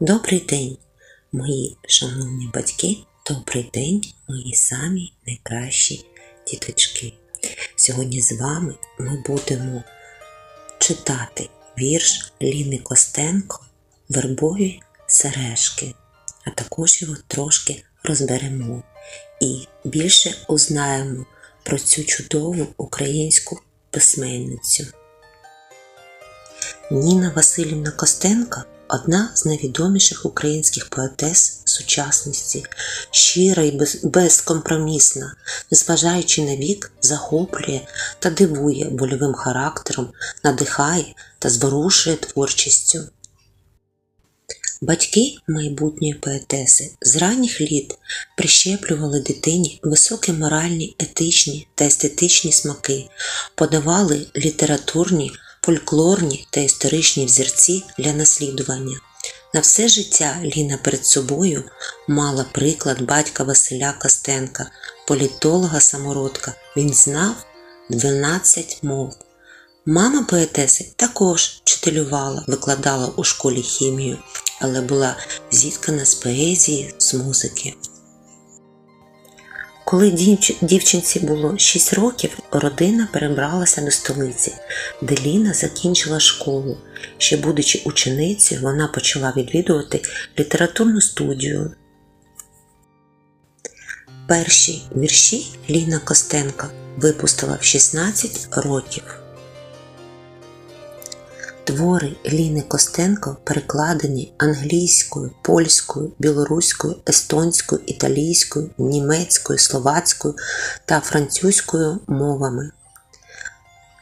Добрий день, мої шановні батьки, добрий день, мої самі найкращі діточки. Сьогодні з вами ми будемо читати вірш Ліни Костенко Вербові сережки, а також його трошки розберемо і більше узнаємо про цю чудову українську письменницю. Ніна Васильівна Костенко одна з найвідоміших українських поетес сучасності, щира і безкомпромісна, незважаючи на вік, захоплює та дивує вольовим характером, надихає та зворушує творчістю. Батьки майбутньої поетеси з ранніх літ прищеплювали дитині високі моральні, етичні та естетичні смаки, подавали літературні, фольклорні та історичні взірці для наслідування. На все життя Ліна перед собою мала приклад батька Василя Костенка, політолога самородка. Він знав 12 мов. Мама поетеси також вчителювала, викладала у школі хімію, але була зіткана з поезії, з музики. Коли дівч- дівчинці було 6 років, родина перебралася до столиці, де Ліна закінчила школу. Ще будучи ученицею, вона почала відвідувати літературну студію. Перші вірші Ліна Костенка випустила в 16 років. Твори Ліни Костенко перекладені англійською, польською, білоруською, естонською, італійською, німецькою, словацькою та французькою мовами.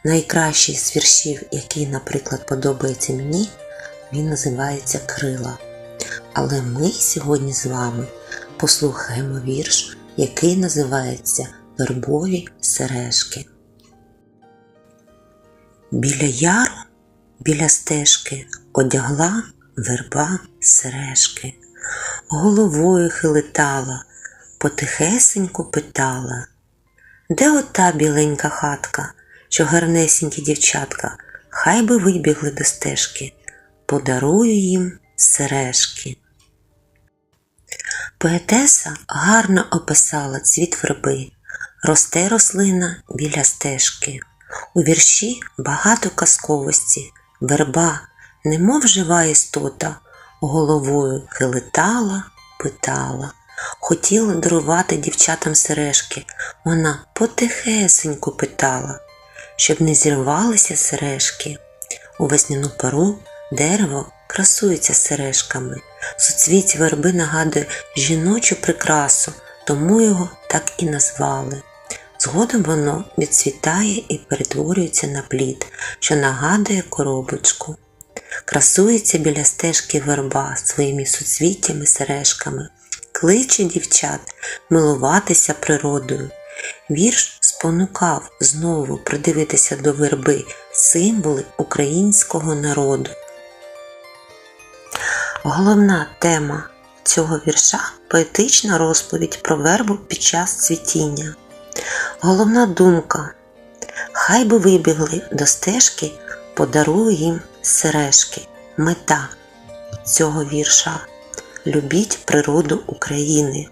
Найкращий з віршів, який, наприклад, подобається мені, він називається Крила. Але ми сьогодні з вами послухаємо вірш, який називається Вербові сережки. Біля яру біля стежки одягла верба сережки, головою хилитала, потихесеньку питала, де ота біленька хатка, що гарнесенькі дівчатка, хай би вибігли до стежки, подарую їм сережки. Поетеса гарно описала цвіт верби, росте рослина біля стежки. У вірші багато казковості, верба, немов жива істота, головою хилитала, питала. Хотіла дарувати дівчатам сережки, вона потихесеньку питала, щоб не зірвалися сережки. У весняну пору дерево красується сережками. Суцвіття верби нагадує жіночу прикрасу, тому його так і назвали. Згодом воно відцвітає і перетворюється на плід, що нагадує коробочку. Красується біля стежки верба своїми суцвіттями сережками, кличе дівчат милуватися природою. Вірш спонукав знову придивитися до верби символи українського народу. Головна тема цього вірша поетична розповідь про вербу під час цвітіння. Головна думка. Хай би вибігли до стежки, подарую їм сережки. Мета цього вірша. Любіть природу України.